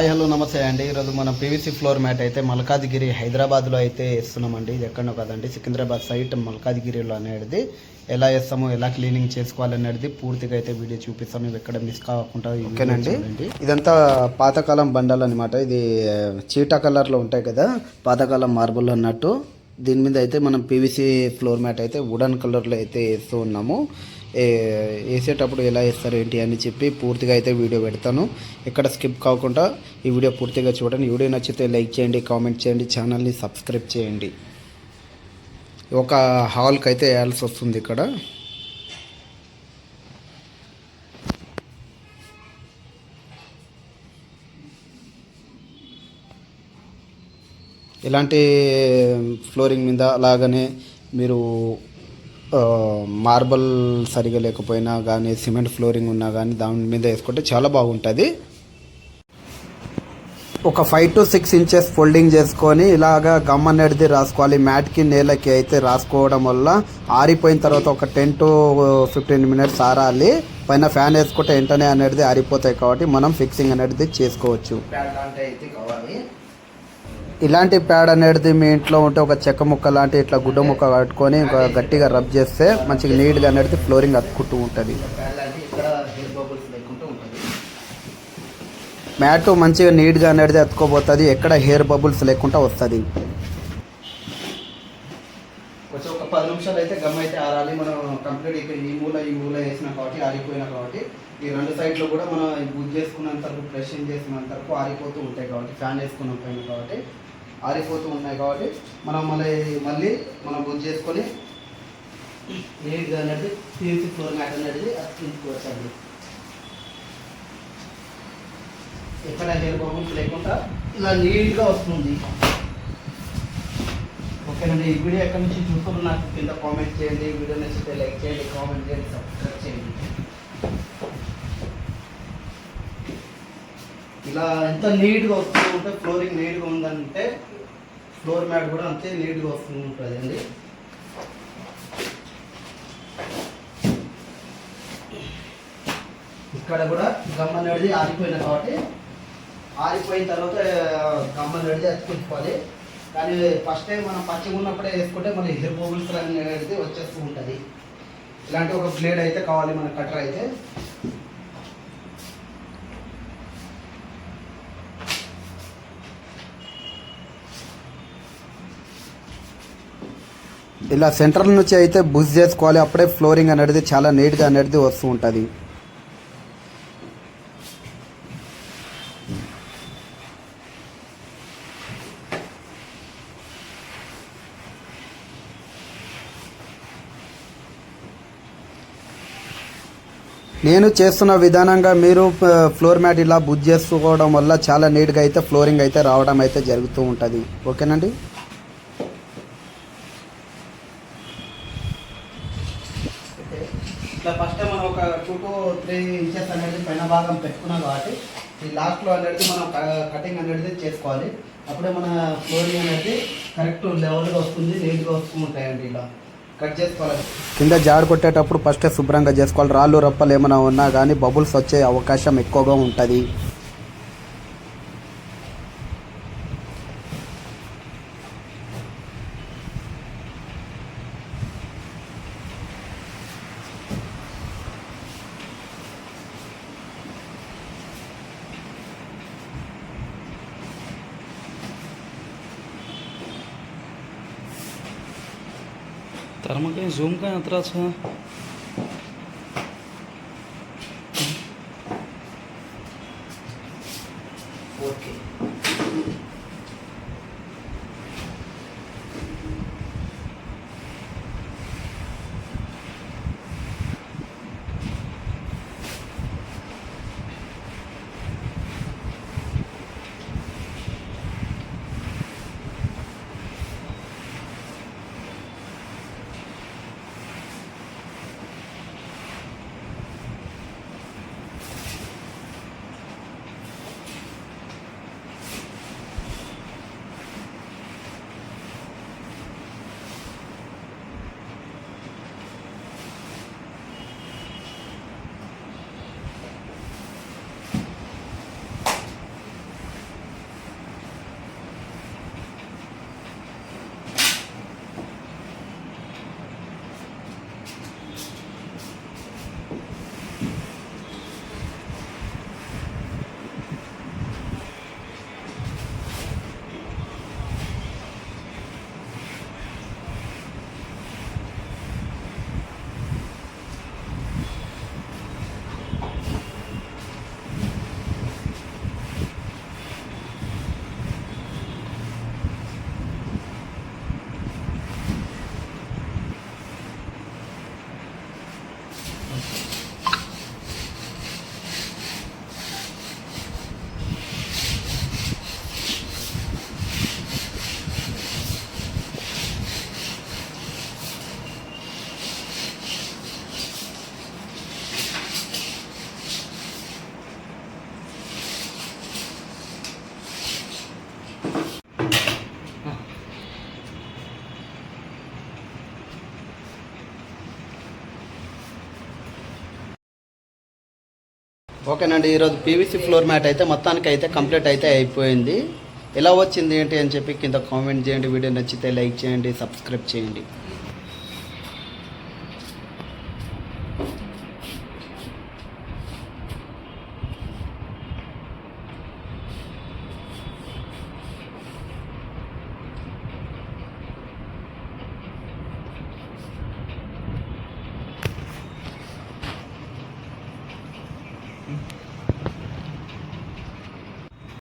Hi hello నమస్తే అండి. ఈరోజు మనం పీవీసీ ఫ్లోర్ మ్యాట్ అయితే మల్కాజ్గిరి హైదరాబాద్లో అయితే వేస్తున్నామండి ఇది ఎక్కడో కదండి సికింద్రాబాద్ సైట్ మల్కాజ్గిరిలో అనేది ఎలా వేస్తామో ఎలా క్లీనింగ్ చేసుకోవాలనేది పూర్తిగా అయితే వీడియో చూపిస్తాము ఇవి ఎక్కడ మిస్ కాకుండా ఓకేనండి. ఇదంతా పాతకాలం బండలు అనమాట ఇది చీటా కలర్లో ఉంటాయి కదా పాతకాలం మార్బుల్ అన్నట్టు. దీని మీద అయితే మనం పీవీసీ ఫ్లోర్ మ్యాట్ అయితే వుడన్ కలర్లో అయితే వేస్తూ ఉన్నాము. వేసేటప్పుడు ఎలా వేస్తారు ఏంటి అని చెప్పి పూర్తిగా అయితే వీడియో పెడతాను. ఎక్కడ స్కిప్ కాకుండా ఈ వీడియో పూర్తిగా చూడండి. వీడియో నచ్చితే లైక్ చేయండి కామెంట్ చేయండి ఛానల్ని సబ్స్క్రైబ్ చేయండి. ఒక హాల్కి అయితే వేయాల్సి వస్తుంది ఇక్కడ. ఇలాంటి ఫ్లోరింగ్ మీద అలాగనే మీరు మార్బల్ సరిగా లేకపోయినా కానీ సిమెంట్ ఫ్లోరింగ్ ఉన్నా కానీ దాని మీద వేసుకుంటే చాలా బాగుంటుంది. ఒక five to six inches folding చేసుకొని ఇలాగా గమ్ అనేది రాసుకోవాలి. మ్యాట్కి నేలకి అయితే రాసుకోవడం వల్ల ఆరిపోయిన తర్వాత ఒక టెన్ టు ఫిఫ్టీన్ మినిట్స్ ఆరాలి. పైన ఫ్యాన్ వేసుకుంటే వెంటనే అనేది ఆరిపోతాయి కాబట్టి మనం ఫిక్సింగ్ అనేది చేసుకోవచ్చు. అయితే కావాలి. ఇలాంటి ప్యాడ్ అనేది మీ ఇంట్లో ఉంటే ఒక చెక్క ముక్క లాంటి ఇట్లా గుడ్డ ముక్క కట్టుకొని ఇంకా గట్టిగా రబ్ చేస్తే మంచిగా నీట్గా అనేది ఫ్లోరింగ్ అతుక్కుంటూ ఉంటుంది. మ్యాట్ మంచిగా నీట్గా అనేది అతుకోబోతుంది ఎక్కడ హెయిర్ బబుల్స్ లేకుండా వస్తుంది. కొంచెం ఒక పది నిమిషాలు అయితే గమ్ అయితే ఆరాలి మనం కంప్లీట్ ఇక్కడ ఈ మూల ఈ మూల వేసినాం కాబట్టి ఆరిపోయినా కాబట్టి ఈ రెండు సైడ్లో కూడా మనం బుజ్ చేసుకున్నంత వరకు ప్రెషింగ్ చేసినంత వరకు ఆరిపోతూ ఉంటాయి కాబట్టి ఫ్యాన్ వేసుకున్న పైన కాబట్టి. ఆరిపోతూ ఉన్నాయి కాబట్టి మనం మళ్ళీ మళ్ళీ మనం బుక్ చేసుకొని నీట్గా అనేది పీవీసీ ఫ్లోర్ మ్యాట్ అనేది అతికించుకోవచ్చు అండి ఎక్కడ హెయిర్ బబుల్స్ లేకుండా ఇలా నీట్గా వస్తుంది. ఓకేనండి ఈ వీడియో ఎక్కడి నుంచి చూస్తున్నారు నాకు కింద కామెంట్ చేయండి. వీడియో నచ్చితే లైక్ చేయండి కామెంట్ చేయండి సబ్స్క్రైబ్ చేయండి. ఇలా ఎంత నీట్గా వస్తూ ఉంటే ఫ్లోరింగ్ నీట్గా ఉందంటే ఫ్లోర్ మ్యాట్ కూడా అంతే నీట్గా వస్తూ ఉంటుంది అండి. ఇక్కడ కూడా గమ్ నడిది ఆరిపోయిన కాబట్టి ఆరిపోయిన తర్వాత గమ్ అనేది అతికించుకోవాలి కానీ ఫస్ట్ టైం మనం పచ్చిగా ఉన్నప్పుడే వేసుకుంటే మన హెయిర్ బోబుల్స్ అనేది వచ్చేస్తూ ఉంటుంది. ఇలాంటి ఒక బ్లేడ్ అయితే కావాలి మన కటర్ అయితే. ఇలా సెంట్రల్ నుంచి అయితే బుష్ చేసుకోవాలి. అప్పుడే ఫ్లోరింగ్ అనేది చాలా నీట్గా అనేది వస్తూ ఉంటుంది. నేను చేస్తున్న విధానంగా మీరు ఫ్లోర్ మ్యాట్ ఇలా బుజ్ చేసుకోవడం వల్ల చాలా నీట్గా అయితే ఫ్లోరింగ్ అయితే రావడం అయితే జరుగుతూ ఉంటుంది. ఓకేనండి? ఇట్లా ఫస్ట్ మనం ఒక టూ టు త్రీ ఇంచెస్ అనేది పైన భాగం పెట్టుకున్నాం కాబట్టి ఈ లాస్ట్లో అనేది మనం కటింగ్ అనేది చేసుకోవాలి. అప్పుడే మన ఫ్లోరింగ్ అనేది కరెక్ట్ లెవెల్గా వస్తుంది నీట్గా వస్తూ ఉంటాయండి ఇలా. కట్ చేసుకోవాలి కింద జాడు కొట్టేటప్పుడు ఫస్టే శుభ్రంగా చేసుకోవాలి. రాళ్ళు రప్పలు ఏమైనా ఉన్నా కానీ బబుల్స్ వచ్చే అవకాశం ఎక్కువగా ఉంటుంది. તારામાં કંઈ ઝૂમ કાંઈ અંતરા છે ఓకేనండి ఈరోజు పీవీసీ ఫ్లోర్ మ్యాట్ అయితే మొత్తానికి అయితే కంప్లీట్ అయితే అయిపోయింది. ఎలా వచ్చింది ఏంటి అని చెప్పి కింద కామెంట్ చేయండి వీడియో నచ్చితే లైక్ చేయండి సబ్స్క్రైబ్ చేయండి.